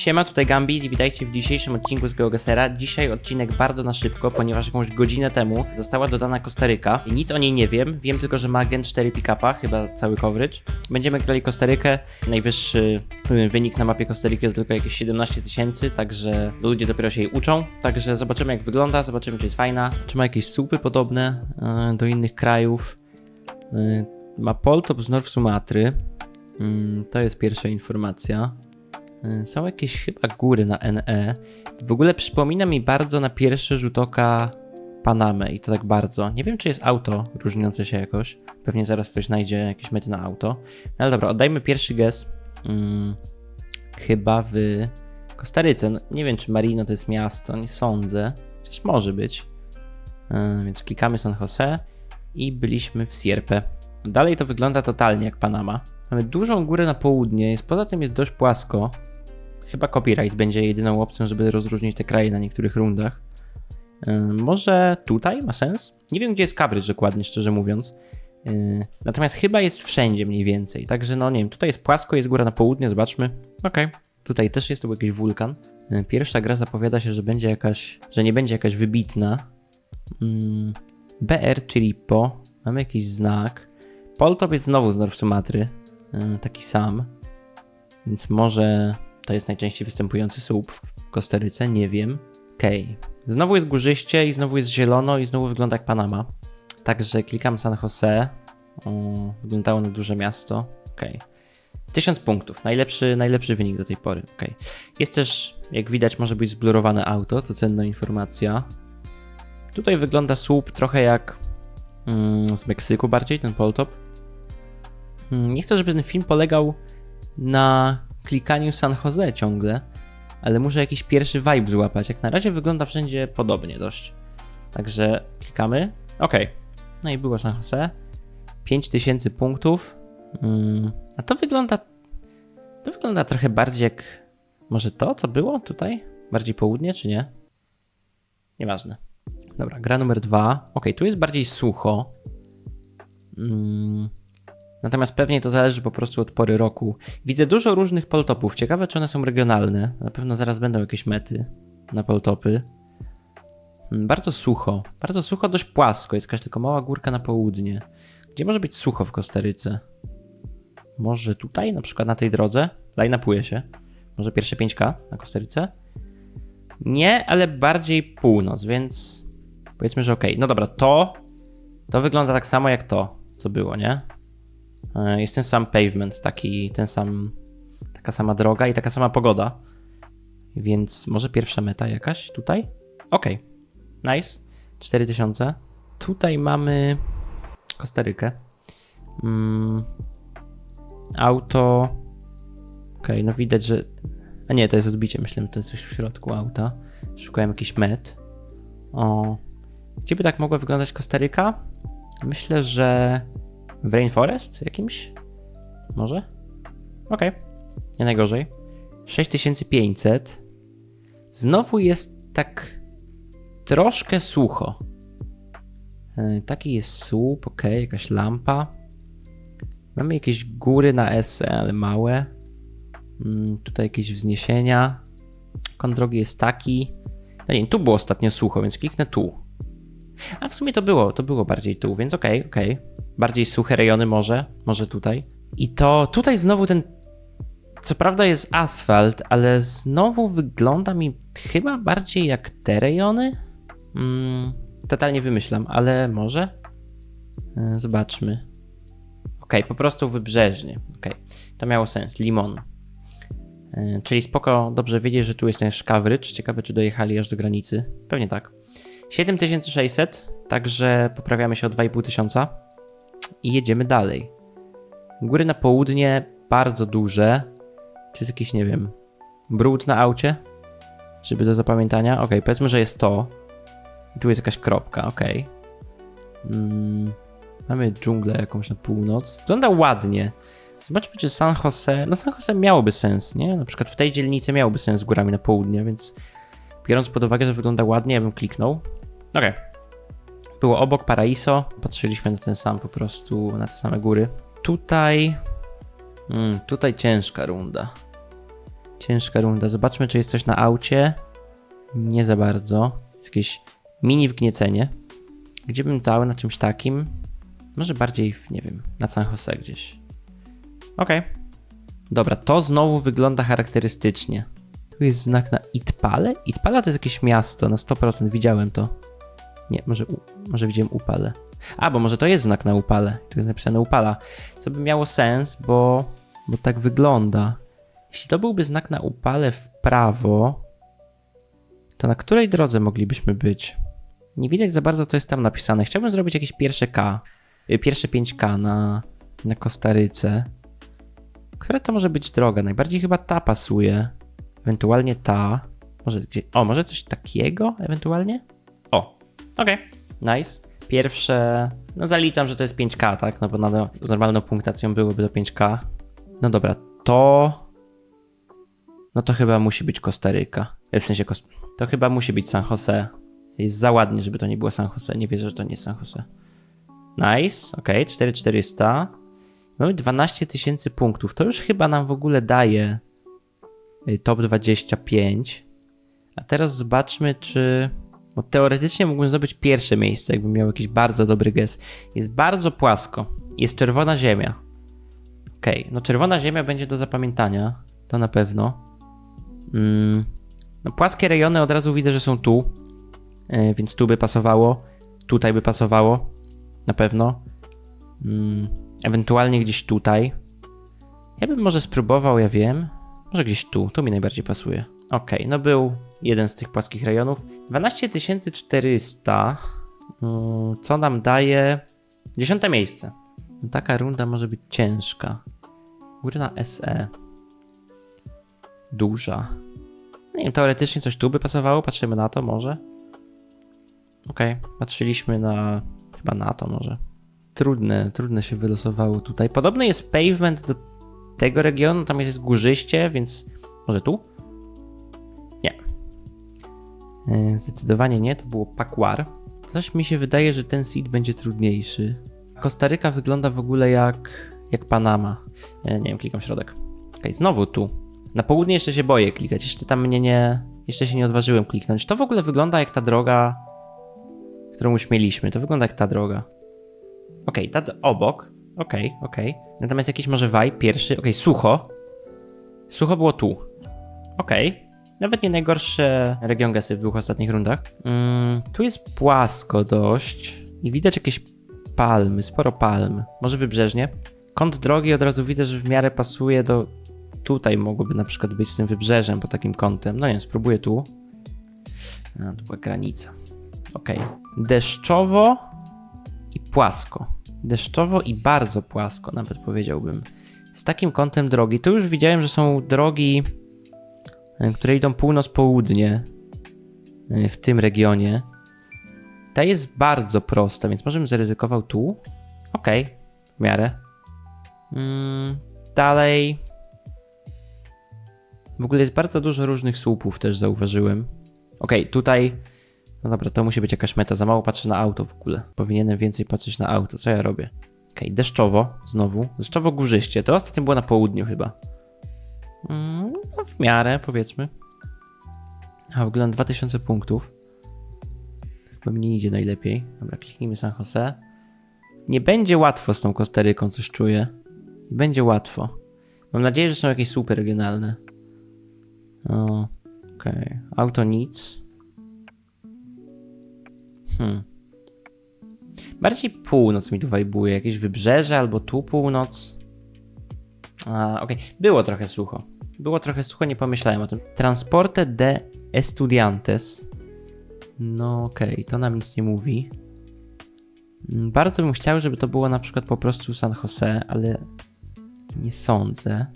Siema, tutaj Gambit i witajcie w dzisiejszym odcinku z GeoGesera. Dzisiaj odcinek bardzo na szybko, ponieważ jakąś godzinę temu została dodana Kostaryka. I nic o niej nie wiem, wiem tylko, że ma Gen 4 pick-upa, chyba cały coverage. Będziemy grali Kostarykę, najwyższy y, wynik na mapie Kostaryki to tylko jakieś 17 tysięcy, także ludzie dopiero się jej uczą. Także zobaczymy jak wygląda, zobaczymy czy jest fajna. Czy ma jakieś słupy podobne y, do innych krajów. Y, Ma poltop z North Sumatry. Mm, To jest pierwsza informacja. Y, Są jakieś chyba góry na NE. W ogóle przypomina mi bardzo na pierwszy rzut oka Panamę i to tak bardzo. Nie wiem, czy jest auto różniące się jakoś. Pewnie zaraz ktoś znajdzie jakieś mety na auto. No ale dobra, oddajmy pierwszy gest. Mm, chyba w Kostaryce. No, nie wiem, czy Marino to jest miasto, nie sądzę. Chociaż może być. Y, Więc klikamy San Jose i byliśmy w Sierpe. Dalej to wygląda totalnie jak Panama. Mamy dużą górę na południe, jest, poza tym jest dość płasko. Chyba copyright będzie jedyną opcją, żeby rozróżnić te kraje na niektórych rundach. Może tutaj ma sens? Nie wiem, gdzie jest coverage dokładnie, szczerze mówiąc. Yy, natomiast chyba jest wszędzie mniej więcej. Także no nie wiem, tutaj jest płasko, jest góra na południe, zobaczmy. Okej. Tutaj też jest to jakiś wulkan. Yy, Pierwsza gra zapowiada się, że będzie jakaś, że nie będzie jakaś wybitna. Mm, BR czyli po. Mamy jakiś znak. Poltop jest znowu z North Sumatry. Yy, taki sam. Więc może to jest najczęściej występujący słup w Kostaryce, nie wiem. Okej. Znowu jest górzyście i znowu jest zielono i znowu wygląda jak Panama. Także klikam San Jose. O, wyglądało na duże miasto. Okej. 1000 punktów. Najlepszy, najlepszy wynik do tej pory. Okej. Jest też, jak widać, może być zblurowane auto. To cenna informacja. Tutaj wygląda słup trochę jak mm, z Meksyku bardziej, ten poltop. Mm, Nie chcę, żeby ten film polegał na klikaniu San Jose ciągle, ale muszę jakiś pierwszy vibe złapać. Jak na razie wygląda wszędzie podobnie dość. Także klikamy. Ok. No i było San Jose. 5000 punktów. Mm, a to wygląda. To wygląda trochę bardziej jak. Może to, co było tutaj? Bardziej południe, czy nie? Nieważne. Dobra, gra numer dwa. Ok, tu jest bardziej sucho. Mm. Natomiast pewnie to zależy po prostu od pory roku. Widzę dużo różnych poltopów. Ciekawe, czy one są regionalne. Na pewno zaraz będą jakieś mety na poltopy. Mm, Bardzo sucho. Bardzo sucho, dość płasko. Jest jakaś tylko mała górka na południe. Gdzie może być sucho w Kostaryce? Może tutaj, na przykład na tej drodze? Line-upuje się. Może pierwsze 5K na Kostaryce? Nie, ale bardziej północ, więc powiedzmy, że ok. No dobra, to to wygląda tak samo jak to, co było, nie? E, Jest ten sam pavement, taki, ten sam, taka sama droga i taka sama pogoda. Więc może pierwsza meta jakaś tutaj? Okej, nice. 4000. Tutaj mamy Kostarykę. Mm. Auto. Okej, no widać, że. A nie, to jest odbicie. Myślałem, że to jest coś w środku auta. Szukałem jakiś met. O. Gdzie by tak mogła wyglądać Kostaryka? Myślę, że w Rainforest jakimś? Może? Okej. Nie najgorzej. 6500. Znowu jest tak troszkę sucho. Yy, Taki jest słup, ok, jakaś lampa. Mamy jakieś góry na SE, ale małe. Mm, tutaj jakieś wzniesienia. Kąt drogi jest taki. No nie, tu było ostatnio sucho, więc kliknę tu. A w sumie to było, to było bardziej tu, więc okej, okej. Bardziej suche rejony może, może tutaj. I to tutaj znowu ten, co prawda jest asfalt, ale znowu wygląda mi chyba bardziej jak te rejony. Mm, totalnie wymyślam, ale może? E, Zobaczmy. Okej, po prostu wybrzeżnie. Okej, to miało sens. Limon. E, Czyli spoko, dobrze wiedzieć, że tu jest ten szkawrycz. Ciekawe, czy dojechali aż do granicy. Pewnie tak. 7600, także poprawiamy się o 2500 i jedziemy dalej. Góry na południe bardzo duże. Czy jest jakiś, nie wiem, brud na aucie? Żeby do zapamiętania? Ok, powiedzmy, że jest to. I tu jest jakaś kropka, ok. Mm, mamy dżunglę jakąś na północ. Wygląda ładnie. Zobaczmy, czy San Jose. No, San Jose miałoby sens, nie? Na przykład w tej dzielnicy miałoby sens z górami na południe, więc biorąc pod uwagę, że wygląda ładnie, ja bym kliknął. Okej. Było obok Paraiso. Patrzyliśmy na ten sam po prostu, na te same góry. Tutaj. Mm, tutaj ciężka runda. Ciężka runda. Zobaczmy, czy jest coś na aucie. Nie za bardzo. Jest jakieś mini wgniecenie. Gdzie bym dał na czymś takim? Może bardziej, w, nie wiem, na San Jose gdzieś. Okej. Dobra, to znowu wygląda charakterystycznie. Tu jest znak na Itpale? Itpala to jest jakieś miasto, na 100%, widziałem to. Nie, może, może widziałem Upale. A, bo może to jest znak na Upale. Tu jest napisane Upala. Co by miało sens, bo, bo tak wygląda. Jeśli to byłby znak na Upale w prawo, to na której drodze moglibyśmy być? Nie widać za bardzo, co jest tam napisane. Chciałbym zrobić jakieś pierwsze K, y, pierwsze 5K na, na Kostaryce. Która to może być droga? Najbardziej chyba ta pasuje. Ewentualnie ta. Może gdzie. O, może coś takiego ewentualnie? Okej, nice. Pierwsze. No zaliczam, że to jest 5K, tak? No bo na, z normalną punktacją byłoby to 5K. No dobra, to. No to chyba musi być Kostaryka. W sensie, to chyba musi być San Jose. Jest za ładnie, żeby to nie było San Jose. Nie wierzę, że to nie jest San Jose. Nice, ok, 4400. Mamy 12 tysięcy punktów. To już chyba nam w ogóle daje y, top 25. A teraz zobaczmy, czy. Bo teoretycznie mógłbym zdobyć pierwsze miejsce, jakbym miał jakiś bardzo dobry gest. Jest bardzo płasko. Jest czerwona ziemia. Okej, no czerwona ziemia będzie do zapamiętania. To na pewno. Mm. No płaskie rejony od razu widzę, że są tu. Yy, więc tu by pasowało. Tutaj by pasowało. Na pewno. Mm. Ewentualnie gdzieś tutaj. Ja bym może spróbował, ja wiem. Może gdzieś tu. Tu mi najbardziej pasuje. Okej, no był jeden z tych płaskich rejonów. 12 400. Mm, Co nam daje? Dziesiąte miejsce. No, taka runda może być ciężka. Górna SE. Duża. Nie wiem, teoretycznie coś tu by pasowało. Patrzymy na to może. Okej, patrzyliśmy na... Chyba na to może. Trudne, trudne się wylosowało tutaj. Podobny jest pavement do tego regionu. Tam jest górzyście, więc może tu? E, Zdecydowanie nie, to było Pakwar. Coś mi się wydaje, że ten seed będzie trudniejszy. Kostaryka wygląda w ogóle jak, jak Panama. E, Nie wiem, klikam środek. Okej, znowu tu. Na południe jeszcze się boję klikać, jeszcze tam mnie nie... Jeszcze się nie odważyłem kliknąć. To w ogóle wygląda jak ta droga, którą już mieliśmy. To wygląda jak ta droga. Okej, ta d- obok. Okej, okej. Natomiast jakiś może waj pierwszy. Okej, sucho. Sucho było tu. Okej. Nawet nie najgorszy region gasy w dwóch ostatnich rundach. Mm, tu jest płasko dość. I widać jakieś palmy, sporo palm. Może wybrzeżnie. Kąt drogi od razu widzę, że w miarę pasuje do... Tutaj mogłoby na przykład być z tym wybrzeżem, po takim kątem. No nie, spróbuję tu. A, to była granica. Okej. Deszczowo i płasko. Deszczowo i bardzo płasko, nawet powiedziałbym. Z takim kątem drogi. Tu już widziałem, że są drogi, które idą północ-południe e, w tym regionie. Ta jest bardzo prosta, więc może bym zaryzykował tu. Okej, w miarę. Mm, dalej. W ogóle jest bardzo dużo różnych słupów, też zauważyłem. Okej, tutaj. No dobra, to musi być jakaś meta. Za mało patrzę na auto w ogóle. Powinienem więcej patrzeć na auto. Co ja robię? Okej, deszczowo znowu. Deszczowo górzyście. To ostatnio było na południu chyba. Mm, no w miarę, powiedzmy. A mam 2000 punktów. Chyba nie idzie najlepiej. Dobra, kliknijmy San Jose. Nie będzie łatwo z tą Kostaryką, coś czuję. Nie będzie łatwo. Mam nadzieję, że są jakieś super regionalne. O, okej. Auto nic. Hmm. Bardziej północ mi tu wajbuje. Jakieś wybrzeże albo tu północ. A, okej. Było trochę sucho. Było trochę sucho, nie pomyślałem o tym. Transporte de estudiantes. No okej, to nam nic nie mówi. Mm, Bardzo bym chciał, żeby to było na przykład po prostu San Jose, ale nie sądzę.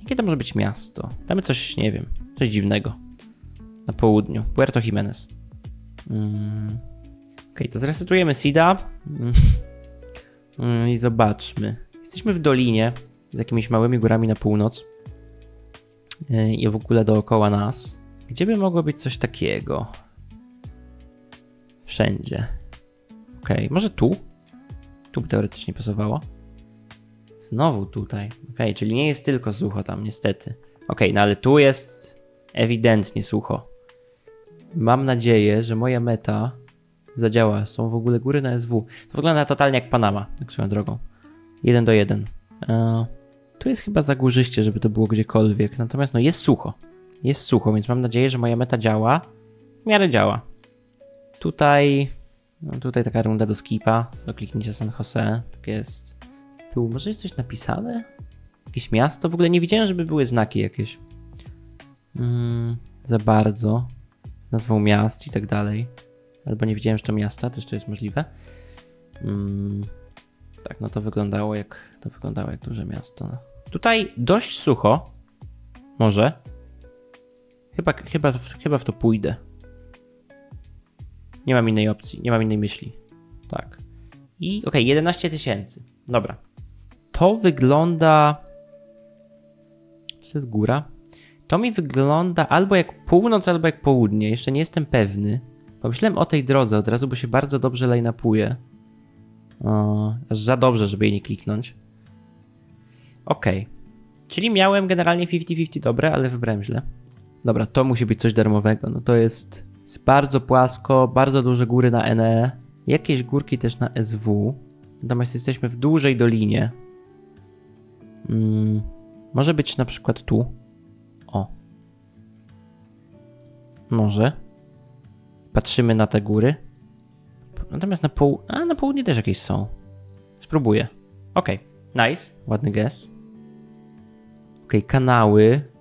Jakie to może być miasto? Damy coś, nie wiem, coś dziwnego. Na południu. Puerto Jimenez. Mm. Okej, to zresetujemy Sida. Mm. Mm, I zobaczmy. Jesteśmy w dolinie z jakimiś małymi górami na północ. Yy, I w ogóle dookoła nas. Gdzie by mogło być coś takiego? Wszędzie. Okej, może tu? Tu by teoretycznie pasowało. Znowu tutaj. Okej, czyli nie jest tylko sucho tam, niestety. Okej, no ale tu jest ewidentnie sucho. Mam nadzieję, że moja meta zadziała. Są w ogóle góry na SW. To wygląda totalnie jak Panama, tak swoją drogą. Jeden do jeden. E, tu jest chyba za górzyście, żeby to było gdziekolwiek. Natomiast no jest sucho. Jest sucho, więc mam nadzieję, że moja meta działa. W miarę działa. Tutaj... No tutaj taka runda do skipa. Do kliknięcia San Jose. Tak jest. Tu może jest coś napisane? Jakieś miasto? W ogóle nie widziałem, żeby były znaki jakieś. Mm, za bardzo. Nazwą miast i tak dalej. Albo nie widziałem, że to miasta, też to jest możliwe. Mm, tak, no to wyglądało jak to wyglądało jak duże miasto. Tutaj dość sucho. Może. Chyba, chyba, chyba w to pójdę. Nie mam innej opcji, nie mam innej myśli. Tak. I okej, 11 tysięcy. Dobra. To wygląda. Czy to jest góra? To mi wygląda albo jak północ, albo jak południe. Jeszcze nie jestem pewny. Pomyślałem o tej drodze od razu, bo się bardzo dobrze line-upuje. O, aż za dobrze, żeby jej nie kliknąć. Okej. Czyli miałem generalnie 50-50 dobre, ale wybrałem źle. Dobra, to musi być coś darmowego. No to jest, bardzo płasko, bardzo duże góry na NE, jakieś górki też na SW. Natomiast jesteśmy w dużej dolinie. Mm, może być na przykład tu. O. Może. Patrzymy na te góry. Natomiast na, poł a, na południe też jakieś są. Spróbuję. Okej, nice. Ładny guess. Okej, kanały.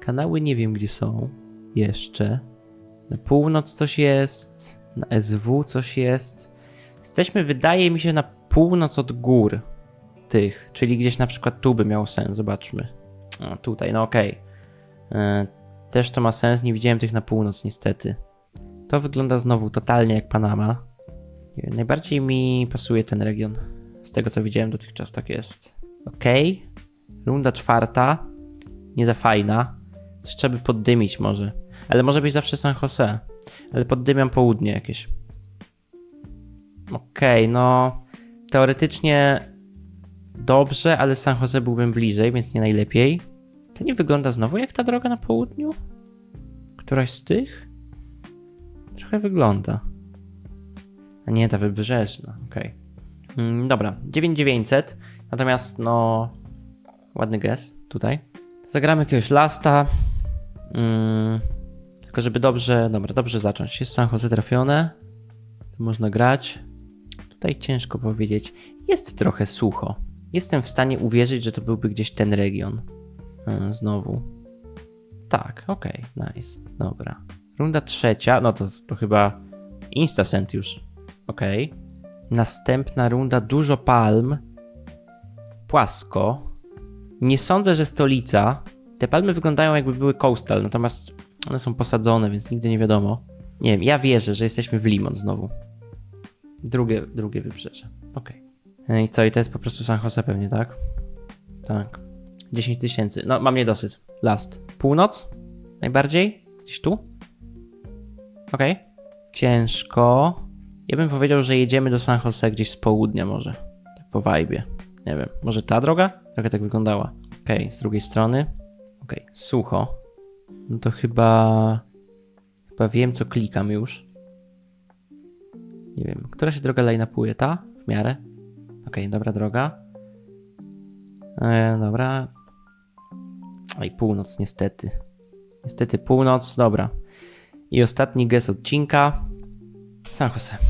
Kanały nie wiem gdzie są. Jeszcze. Na północ coś jest. Na SW coś jest. Jesteśmy, wydaje mi się, na północ od gór tych. Czyli gdzieś na przykład tu by miał sens. Zobaczmy. O, tutaj, no okej. E, Też to ma sens. Nie widziałem tych na północ niestety. To wygląda znowu totalnie jak Panama. Najbardziej mi pasuje ten region. Z tego co widziałem dotychczas, tak jest. Okej. Runda czwarta. Nie za fajna. Coś trzeba by poddymić może. Ale może być zawsze San Jose. Ale poddymiam południe jakieś. Okej, no. Teoretycznie dobrze, ale San Jose byłbym bliżej, więc nie najlepiej. To nie wygląda znowu jak ta droga na południu? Któraś z tych? Trochę wygląda. A nie, ta wybrzeżna, okej. Mm, dobra, 9900. Natomiast, no. Ładny guess tutaj. Zagramy jakiegoś lasta. Mm, tylko, żeby dobrze. Dobra, dobrze zacząć. Jest San Jose trafione. To można grać. Tutaj ciężko powiedzieć. Jest trochę sucho. Jestem w stanie uwierzyć, że to byłby gdzieś ten region. Yy, znowu. Tak, okej, nice. Dobra. Runda trzecia, no to, to chyba Instacent już. Okej. Następna runda, dużo palm. Płasko. Nie sądzę, że stolica. Te palmy wyglądają jakby były coastal, natomiast one są posadzone, więc nigdy nie wiadomo. Nie wiem, ja wierzę, że jesteśmy w Limon znowu. Drugie, drugie wybrzeże. Okej. I co, i to jest po prostu San Jose pewnie, tak? Tak. 10 tysięcy. No, mam niedosyt. Last. Północ? Najbardziej? Gdzieś tu? Okej. Ciężko. Ja bym powiedział, że jedziemy do San Jose gdzieś z południa może. Tak po vibe. Nie wiem. Może ta droga? Trochę tak wyglądała. Okej, z drugiej strony. Okej, sucho. No to chyba... Chyba wiem, co klikam już. Nie wiem. Która się droga line-upuje? Ta? W miarę? Okej, dobra droga. E, dobra. Oj, północ niestety. Niestety północ, dobra. I ostatni guess odcinka. San Jose.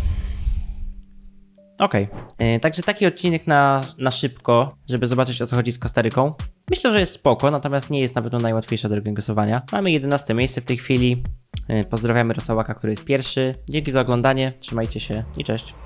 Okej. E, Także taki odcinek na, na szybko, żeby zobaczyć o co chodzi z Kostaryką. Myślę, że jest spoko, natomiast nie jest na pewno najłatwiejsza droga głosowania. Mamy 11 miejsce w tej chwili. E, Pozdrawiamy Rosołaka, który jest pierwszy. Dzięki za oglądanie, trzymajcie się i cześć.